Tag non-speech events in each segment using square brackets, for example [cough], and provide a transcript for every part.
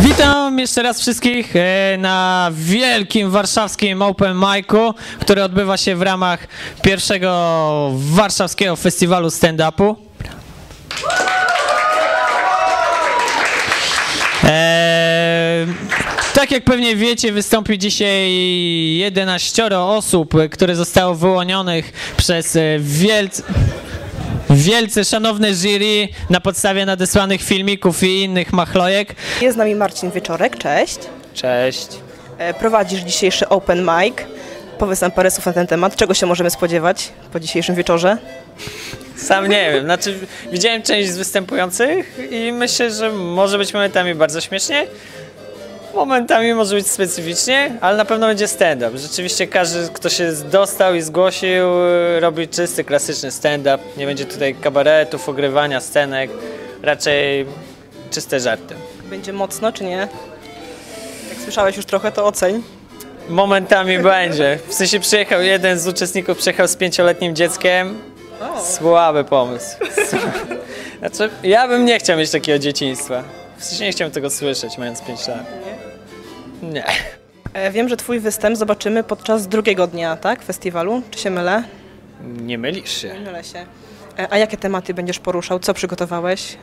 Witam jeszcze raz wszystkich e, na wielkim warszawskim Open Micu, który odbywa się w ramach pierwszego warszawskiego festiwalu stand-upu. E, tak jak pewnie wiecie, wystąpi dzisiaj 11 osób, które zostało wyłonionych przez e, wielce, wielce szanowne jury na podstawie nadesłanych filmików i innych machlojek. Jest z nami Marcin Wieczorek, cześć. Cześć. E, Prowadzisz dzisiejszy open mic. Powiedz nam parę słów na ten temat. Czego się możemy spodziewać po dzisiejszym wieczorze? Sam nie wiem, znaczy widziałem część z występujących i myślę, że może być momentami bardzo śmiesznie, momentami może być specyficznie, ale na pewno będzie stand-up. Rzeczywiście każdy, kto się dostał i zgłosił, robi czysty, klasyczny stand-up. Nie będzie tutaj kabaretów, ogrywania scenek, raczej czyste żarty. Będzie mocno, czy nie? Jak słyszałeś już trochę, to oceń. Momentami [laughs] będzie. W sensie przyjechał jeden z uczestników, przyjechał z pięcioletnim dzieckiem. Słaby pomysł. [laughs] Znaczy, ja bym nie chciał mieć takiego dzieciństwa. W sensie nie chciałem tego słyszeć, mając 5 lat. Nie. E, Wiem, że twój występ zobaczymy podczas drugiego dnia, tak? Festiwalu. Czy się mylę? Nie mylisz się. Mylę się. E, A jakie tematy będziesz poruszał? Co przygotowałeś?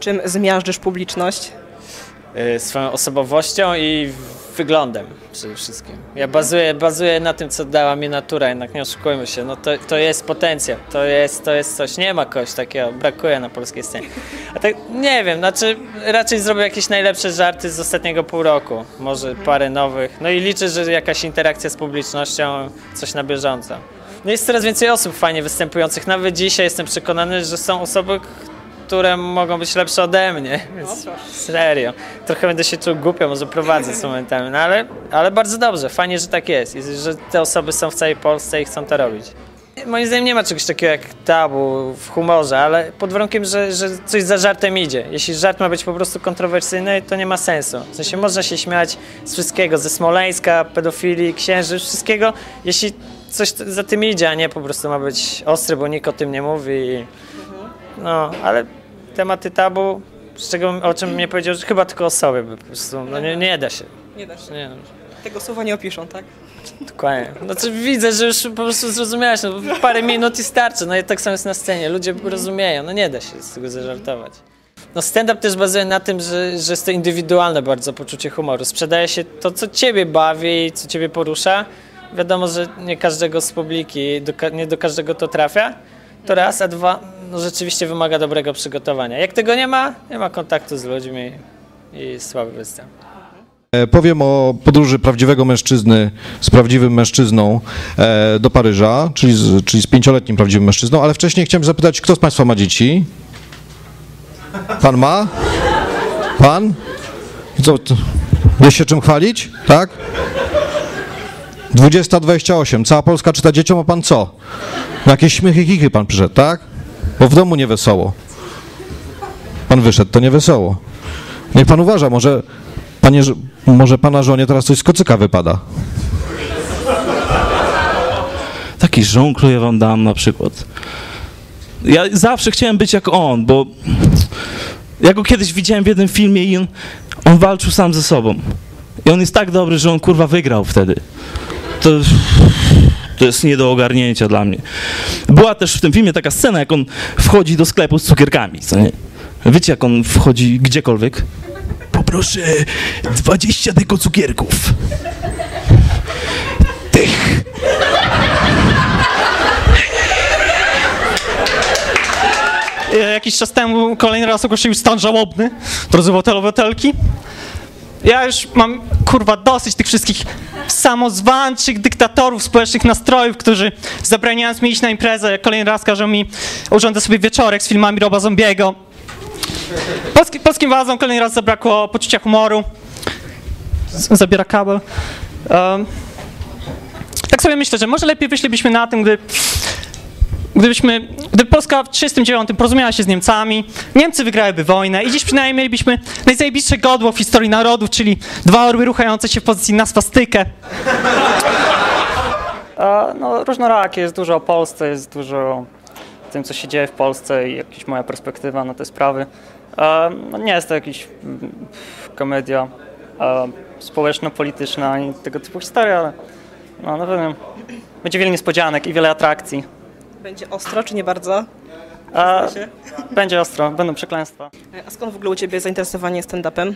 Czym zmiażdżysz publiczność? Y, Swoją osobowością i wyglądem przede wszystkim. Ja bazuję, bazuję na tym, co dała mi natura, jednak nie oszukujmy się. No to, to jest potencjał, to jest, to jest coś. Nie ma kogoś takiego, brakuje na polskiej scenie. A tak nie wiem, znaczy raczej zrobię jakieś najlepsze żarty z ostatniego pół roku. Może parę nowych. No i liczę, że jakaś interakcja z publicznością, coś na bieżąco. No jest coraz więcej osób fajnie występujących. Nawet dzisiaj jestem przekonany, że są osoby, które mogą być lepsze ode mnie. Więc serio. Trochę będę się czuł głupio, może prowadzę z momentami, no ale, ale bardzo dobrze. Fajnie, że tak jest. I że te osoby są w całej Polsce i chcą to robić. Moim zdaniem nie ma czegoś takiego jak tabu w humorze, ale pod warunkiem, że, że coś za żartem idzie. Jeśli żart ma być po prostu kontrowersyjny, to nie ma sensu. W sensie można się śmiać z wszystkiego, ze Smoleńska, pedofilii, księży, wszystkiego, jeśli coś za tym idzie, a nie po prostu ma być ostry, bo nikt o tym nie mówi. i- No, ale tematy tabu, z czego, o czym mnie powiedział, że chyba tylko osoby by po prostu, no nie, nie da się. Nie da się. Nie, Tego słowa nie opiszą, tak? dokładnie. No to widzę, że już po prostu zrozumiałeś, no parę minut i starczy, no i tak samo jest na scenie, ludzie rozumieją, no nie da się z tego zażartować. No stand-up też bazuje na tym, że, że jest to indywidualne bardzo poczucie humoru. Sprzedaje się to, co ciebie bawi, co ciebie porusza. Wiadomo, że nie każdego z publiki, do, nie do każdego to trafia. To raz, a dwa, no rzeczywiście wymaga dobrego przygotowania. Jak tego nie ma, nie ma kontaktu z ludźmi i słaby występ. E, Powiem o podróży prawdziwego mężczyzny z prawdziwym mężczyzną e, do Paryża, czyli z, czyli z pięcioletnim prawdziwym mężczyzną, ale wcześniej chciałem zapytać, kto z Państwa ma dzieci? Pan ma? Pan? Co, się czym chwalić? Tak? 20-28. Cała Polska czyta dzieciom, a Pan co? Jakieś śmiechy, kichy Pan przyszedł, tak? Bo w domu nie wesoło. Pan wyszedł, to nie wesoło. Niech Pan uważa, może Panie, może pana żonie teraz coś z kocyka wypada. Taki żonklu ja wam dam na przykład. Ja zawsze chciałem być jak on, bo ja go kiedyś widziałem w jednym filmie i on, on walczył sam ze sobą. I on jest tak dobry, że on kurwa wygrał wtedy. To, to jest nie do ogarnięcia dla mnie. Była też w tym filmie taka scena, jak on wchodzi do sklepu z cukierkami, co nie? Wiecie, jak on wchodzi gdziekolwiek? Poproszę 20 tylko cukierków. Tych. E, Jakiś czas temu kolejny raz ogłosił stan żałobny, drodzy obywatele, obywatelki. Ja już mam, kurwa, dosyć tych wszystkich samozwańczych dyktatorów społecznych nastrojów, którzy zabraniając mi iść na imprezę, kolejny raz każą mi urządzać sobie wieczorek z filmami Roba Zombiego. Polski, polskim władzom kolejny raz zabrakło poczucia humoru. Zabiera kabel. Um, tak sobie myślę, że może lepiej wyszlibyśmy na tym, gdy Gdybyśmy, gdyby Polska w 1939 porozumiała się z Niemcami, Niemcy wygrałyby wojnę i dziś przynajmniej mielibyśmy najzajebistsze godło w historii narodów, czyli dwa orły ruchające się w pozycji na swastykę. E, No, różnorakie, jest dużo o Polsce, jest dużo tym, co się dzieje w Polsce i jakaś moja perspektywa na te sprawy. E, no nie jest to jakaś komedia e, społeczno-polityczna ani tego typu historia, ale no, no wiem, będzie wiele niespodzianek i wiele atrakcji. Będzie ostro, czy nie bardzo? Będzie ostro, będą przekleństwa. A skąd w ogóle u Ciebie zainteresowanie stand-upem?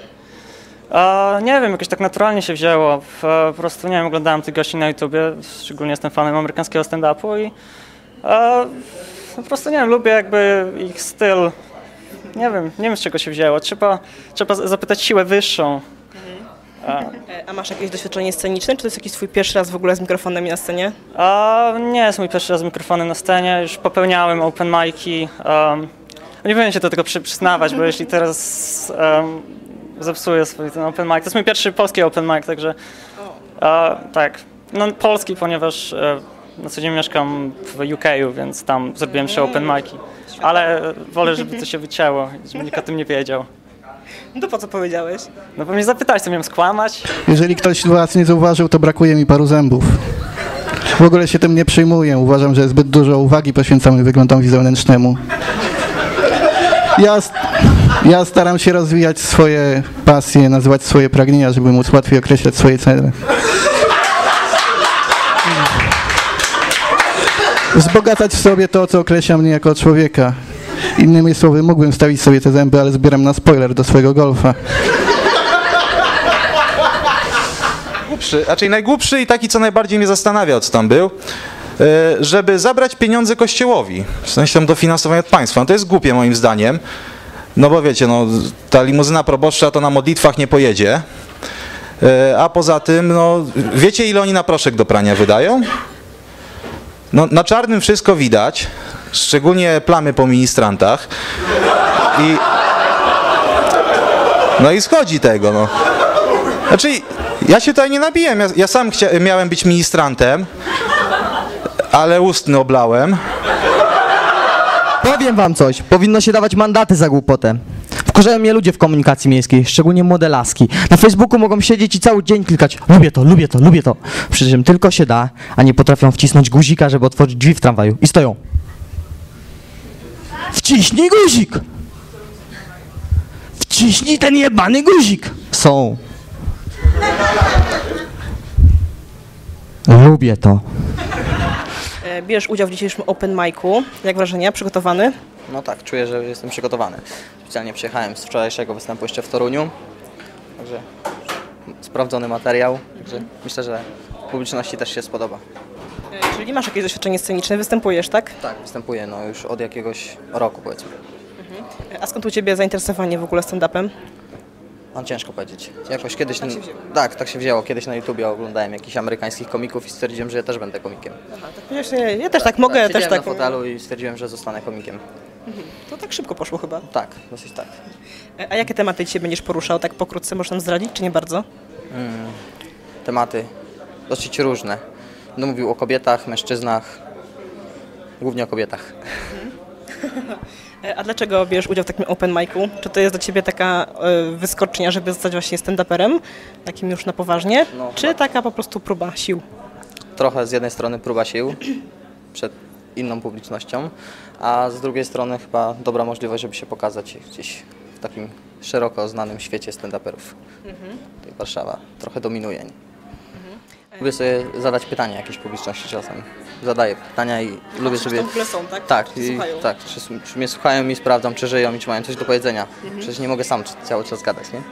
Nie wiem, jakoś tak naturalnie się wzięło. E, po prostu, nie wiem, oglądałem tych gości na YouTubie, szczególnie jestem fanem amerykańskiego stand-upu i e, po prostu, nie wiem, lubię jakby ich styl. Nie wiem, nie wiem z czego się wzięło. Trzeba, trzeba zapytać siłę wyższą. E, E, A masz jakieś doświadczenie sceniczne, czy to jest jakiś Twój pierwszy raz w ogóle z mikrofonem na scenie? a nie jest mój pierwszy raz z mikrofonem na scenie, już popełniałem open mic'i. Um, nie powinien się do tego przy, przyznawać, bo jeśli teraz um, zepsuję swój ten open mic, to jest mój pierwszy polski open mic, także e, tak, no polski, ponieważ e, na co dzień mieszkam w UK, więc tam zrobiłem trzy open mic'i, ale wolę, żeby to się wycięło, żeby nikt o tym nie wiedział. No to po co powiedziałeś? No bo mnie zapytać, co miałem skłamać? Jeżeli ktoś z Was nie zauważył, to brakuje mi paru zębów. W ogóle się tym nie przejmuję. Uważam, że zbyt dużo uwagi poświęcamy wyglądowi zewnętrznemu. Ja, ja staram się rozwijać swoje pasje, nazywać swoje pragnienia, żeby móc łatwiej określać swoje cele. Wzbogacać w sobie to, co określa mnie jako człowieka. Innymi słowy, mógłbym wstawić sobie te zęby, ale zbieram na spoiler do swojego golfa. Głupszy, raczej najgłupszy i taki, co najbardziej mnie zastanawiał, co tam był, e, żeby zabrać pieniądze kościołowi, w sensie tam dofinansowanie od państwa. No to jest głupie moim zdaniem, no bo wiecie, no, ta limuzyna proboszcza to na modlitwach nie pojedzie, E, a poza tym, no, wiecie ile oni na proszek do prania wydają? No, na czarnym wszystko widać, szczególnie plamy po ministrantach i no i schodzi tego, no. Znaczy, ja się tutaj nie nabiłem. Ja, ja sam miałem być ministrantem, ale ustny oblałem. Powiem wam coś, powinno się dawać mandaty za głupotę. Wkurzają mnie ludzie w komunikacji miejskiej, szczególnie młode laski. Na Facebooku mogą siedzieć i cały dzień klikać lubię to, lubię to, lubię to. Przy czym tylko się da, a nie potrafią wcisnąć guzika, żeby otworzyć drzwi w tramwaju. I stoją. Wciśnij guzik! Wciśnij ten jebany guzik! Są. Lubię to. E, Bierzesz udział w dzisiejszym open micu. Jak wrażenia? Przygotowany? No tak, czuję, że jestem przygotowany. Specjalnie przyjechałem z wczorajszego występu jeszcze w Toruniu. Także sprawdzony materiał. Także myślę, że publiczności też się spodoba. Czyli masz jakieś doświadczenie sceniczne, występujesz, tak? Tak, występuję no już od jakiegoś roku powiedzmy. E, A skąd u Ciebie zainteresowanie w ogóle stand-upem? Mam ciężko powiedzieć. Jakoś kiedyś... Tak, tak się wzięło. Kiedyś na YouTubie oglądałem jakichś amerykańskich komików i stwierdziłem, że ja też będę komikiem. Wiesz, nie, ja też tak mogę, tak, też tak. na fotelu i stwierdziłem, że zostanę komikiem. To tak szybko poszło chyba. Tak, dosyć tak. E, A jakie tematy dzisiaj będziesz poruszał? Tak pokrótce możesz nam zdradzić, czy nie bardzo? Tematy dosyć różne. Będę mówił o kobietach, mężczyznach, głównie o kobietach. [laughs] E, A dlaczego bierzesz udział w takim open micu? Czy to jest dla Ciebie taka e, wyskocznia, żeby zostać właśnie stand-uperem, takim już na poważnie? No, czy taka po prostu próba sił? trochę z jednej strony próba sił [clears throat] przed inną publicznością, a z drugiej strony chyba dobra możliwość, żeby się pokazać gdzieś w takim szeroko znanym świecie stand-uperów. Tutaj Warszawa trochę dominuje. Lubię sobie zadać pytania jakiejś publiczności czasem. Zadaję pytania i lubię czy sobie... w ogóle są, tak? Tak, Czy i, słuchają? tak czy, czy mnie słuchają i sprawdzam, czy żyją i czy mają coś do powiedzenia. Przecież nie mogę sam cały czas gadać, nie?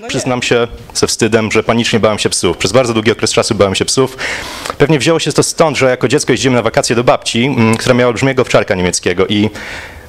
No. Przyznam się ze wstydem, że panicznie bałem się psów. Przez bardzo długi okres czasu bałem się psów. Pewnie wzięło się to stąd, że jako dziecko jeździłem na wakacje do babci, mm, która miała olbrzymiego owczarka niemieckiego i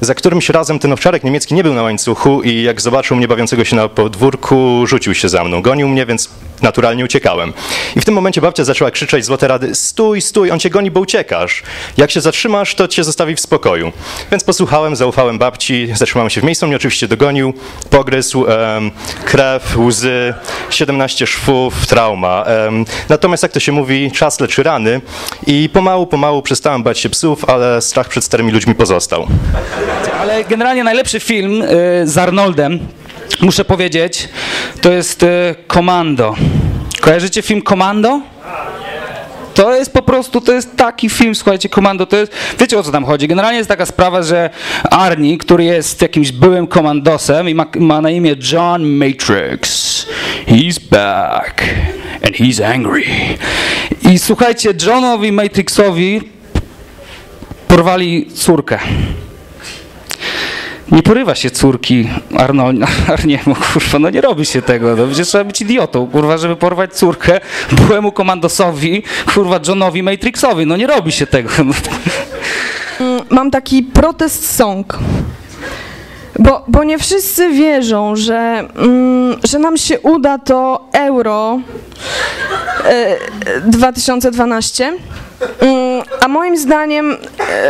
za którymś razem ten owczarek niemiecki nie był na łańcuchu i jak zobaczył mnie bawiącego się na podwórku, rzucił się za mną. Gonił mnie, więc naturalnie uciekałem. I w tym momencie babcia zaczęła krzyczeć złote rady, stój, stój, on cię goni, bo uciekasz. Jak się zatrzymasz, to cię zostawi w spokoju. Więc posłuchałem, zaufałem babci, zatrzymałem się w miejscu, mnie oczywiście dogonił, pogryzł, em, krew, łzy, 17 szwów, trauma. Em, natomiast jak to się mówi, czas leczy rany i pomału, pomału przestałem bać się psów, ale strach przed starymi ludźmi pozostał. Ale generalnie najlepszy film y, z Arnoldem, muszę powiedzieć, to jest y, Komando. Kojarzycie film Komando? To jest po prostu, to jest taki film, słuchajcie, Komando, to jest, wiecie o co tam chodzi? Generalnie jest taka sprawa, że Arnie, który jest jakimś byłym komandosem i ma, ma na imię John Matrix, he's back and he's angry. I słuchajcie, Johnowi Matrixowi porwali córkę. Nie porywa się córki Arnold, [laughs] Arniemu, kurwa, no nie robi się tego, no przecież trzeba być idiotą, kurwa, żeby porwać córkę byłemu komandosowi, kurwa, Johnowi Matrixowi, no nie robi się tego. [laughs] Mm, Mam taki protest song. Bo, bo nie wszyscy wierzą, że, mm, że nam się uda to euro e, 2012. Mm, a moim zdaniem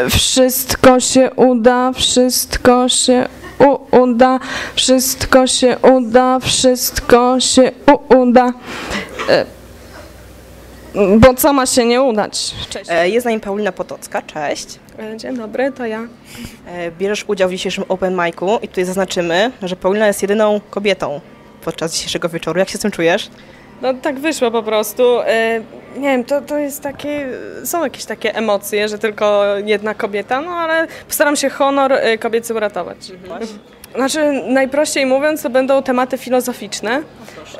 wszystko się uda, wszystko się u, uda, wszystko się uda, wszystko się u, uda. Bo co ma się nie udać? Cześć. E, Jest z nami Paulina Potocka, cześć. E, Dzień dobry, to ja. E, Bierzesz udział w dzisiejszym open micu i tutaj zaznaczymy, że Paulina jest jedyną kobietą podczas dzisiejszego wieczoru. Jak się z tym czujesz? No tak wyszło po prostu. E, Nie wiem, to, to jest takie, są jakieś takie emocje, że tylko jedna kobieta, no ale postaram się honor e, kobiecy uratować. Znaczy, najprościej mówiąc, to będą tematy filozoficzne,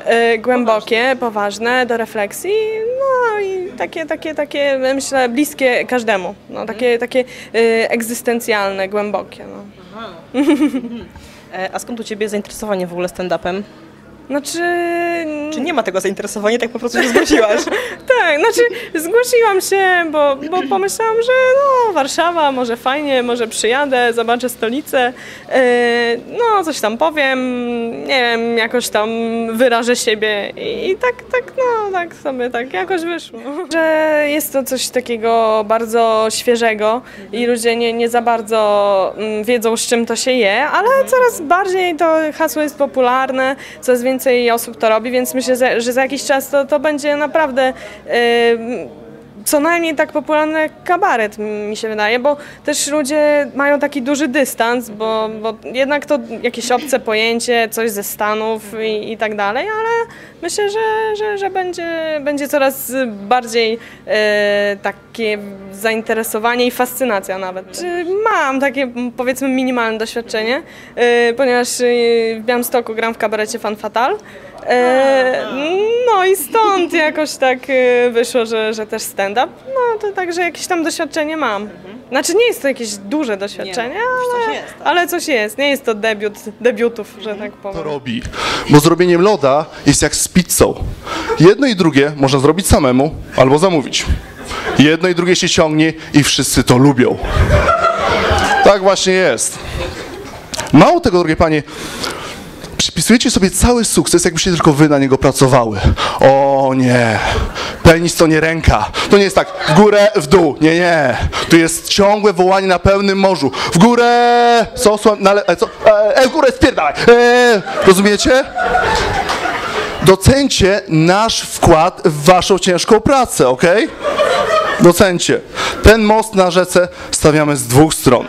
e, głębokie, poważne, do refleksji, no i takie, takie, takie, myślę, bliskie każdemu, no takie, takie e, egzystencjalne, głębokie, no. E, A skąd u Ciebie zainteresowanie w ogóle stand-upem? Znaczy... Czy nie ma tego zainteresowania, tak po prostu się zgłosiłaś? [laughs] Tak, znaczy zgłosiłam się, bo, bo pomyślałam, że no Warszawa, może fajnie, może przyjadę, zobaczę stolicę, yy, no coś tam powiem, nie wiem, jakoś tam wyrażę siebie i, i tak, tak, no tak sobie tak jakoś wyszło. [laughs] Że jest to coś takiego bardzo świeżego i ludzie nie, nie za bardzo mm, wiedzą z czym to się je, ale coraz bardziej to hasło jest popularne, coraz więcej osób to robi, więc myślę, że, za jakiś czas to, to będzie naprawdę yy, co najmniej tak popularny jak kabaret, mi się wydaje, bo też ludzie mają taki duży dystans, bo, bo jednak to jakieś obce pojęcie, coś ze Stanów i, i tak dalej, ale myślę, że, że, że będzie, będzie coraz bardziej e, takie zainteresowanie i fascynacja nawet. Czy Mam takie powiedzmy minimalne doświadczenie, e, ponieważ e, w Białymstoku gram w kabarecie Fan Fatal. E, no i stąd jakoś tak e, wyszło, że, że też stand-up. No to także jakieś tam doświadczenie mam. Znaczy nie jest to jakieś duże doświadczenie, ale, ale coś jest. Nie jest to debiut debiutów, że tak powiem. robi. Bo zrobieniem loda jest jak z pizzą. Jedno i drugie można zrobić samemu albo zamówić. Jedno i drugie się ciągnie i wszyscy to lubią. Tak właśnie jest. Mało tego, drogie panie, przypisujecie sobie cały sukces, jakbyście tylko wy na niego pracowały. O nie, penis to nie ręka. To nie jest tak w górę, w dół. Nie, nie. Tu jest ciągłe wołanie na pełnym morzu. W górę, co, na le, e, co, e, e, w górę spierdalaj. E, rozumiecie? Docencie nasz wkład w waszą ciężką pracę, ok? Docencie. Ten most na rzece stawiamy z dwóch stron.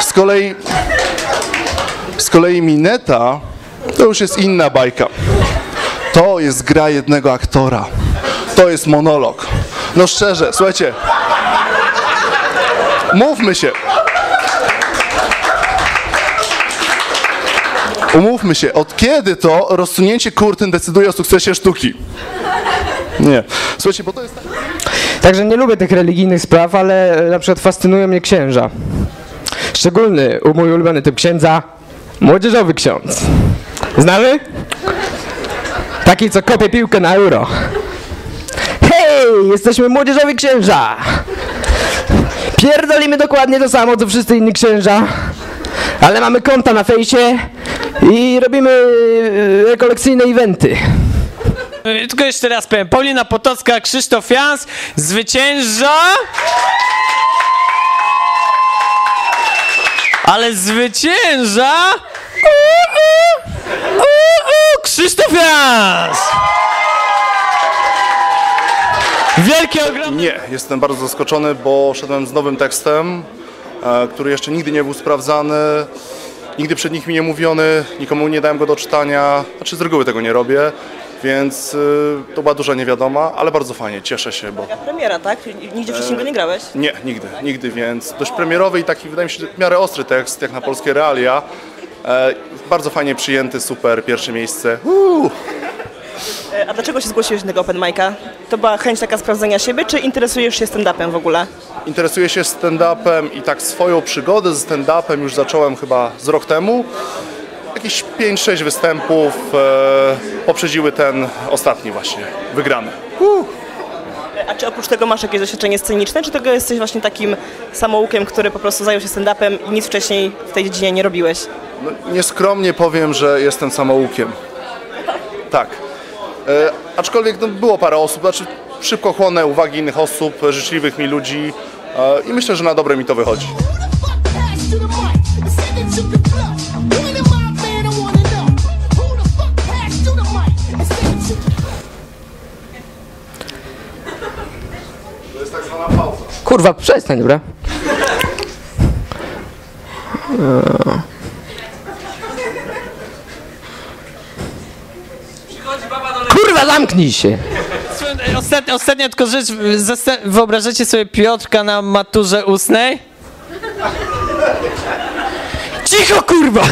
Z kolei z kolei Mineta to już jest inna bajka. To jest gra jednego aktora. To jest monolog. No szczerze, słuchajcie. Mówmy się. Umówmy się, od kiedy to rozsunięcie kurtyn decyduje o sukcesie sztuki? Nie. Słuchajcie, bo to jest tak... Także nie lubię tych religijnych spraw, ale na przykład fascynują mnie księża. Szczególny, mój ulubiony typ księdza, młodzieżowy ksiądz. Znamy? Taki, co kopie piłkę na euro. Hej, jesteśmy młodzieżowi księża! Pierdolimy dokładnie to samo, co wszyscy inni księża, ale mamy konta na fejsie i robimy e, rekolekcyjne eventy. Y, Tylko jeszcze raz powiem. Paulina Potocka, Krzysztof Jans, zwycięża. Ale zwycięża. U, u, Krzysztof Jans! Wielkie, ogromne... Nie, jestem bardzo zaskoczony, bo szedłem z nowym tekstem, e, który jeszcze nigdy nie był sprawdzany, nigdy przed nikim nie mówiony, nikomu nie dałem go do czytania, znaczy z reguły tego nie robię. Więc y, to była duża niewiadoma, ale bardzo fajnie, cieszę się, bo Premiera, tak? Nigdzie wcześniej go nie grałeś? nie, nigdy, nigdy, więc dość premierowy i taki, wydaje mi się, w miarę ostry tekst, jak na polskie realia. E, bardzo fajnie przyjęty, super, pierwsze miejsce. Uuu. E, A dlaczego się zgłosiłeś do tego open mic'a? To była chęć taka sprawdzenia siebie, czy interesujesz się stand-upem w ogóle? Interesuję się stand-upem i tak swoją przygodę ze stand-upem już zacząłem chyba z rok temu. Jakieś 5-6 występów e, poprzedziły ten ostatni właśnie, wygrany. E, A czy oprócz tego masz jakieś doświadczenie sceniczne, czy tego jesteś właśnie takim samoukiem, który po prostu zajął się stand-upem i nic wcześniej w tej dziedzinie nie robiłeś? No, nieskromnie powiem, że jestem samoukiem. Tak. E, aczkolwiek no, było parę osób, znaczy szybko chłonę uwagi innych osób, życzliwych mi ludzi e, i myślę, że na dobre mi to wychodzi. Kurwa, przestań, dobra? Kurwa, zamknij się! Ostatnia, ostatnia tylko rzecz, wyobrażacie sobie Piotrka na maturze ustnej? Cicho kurwa!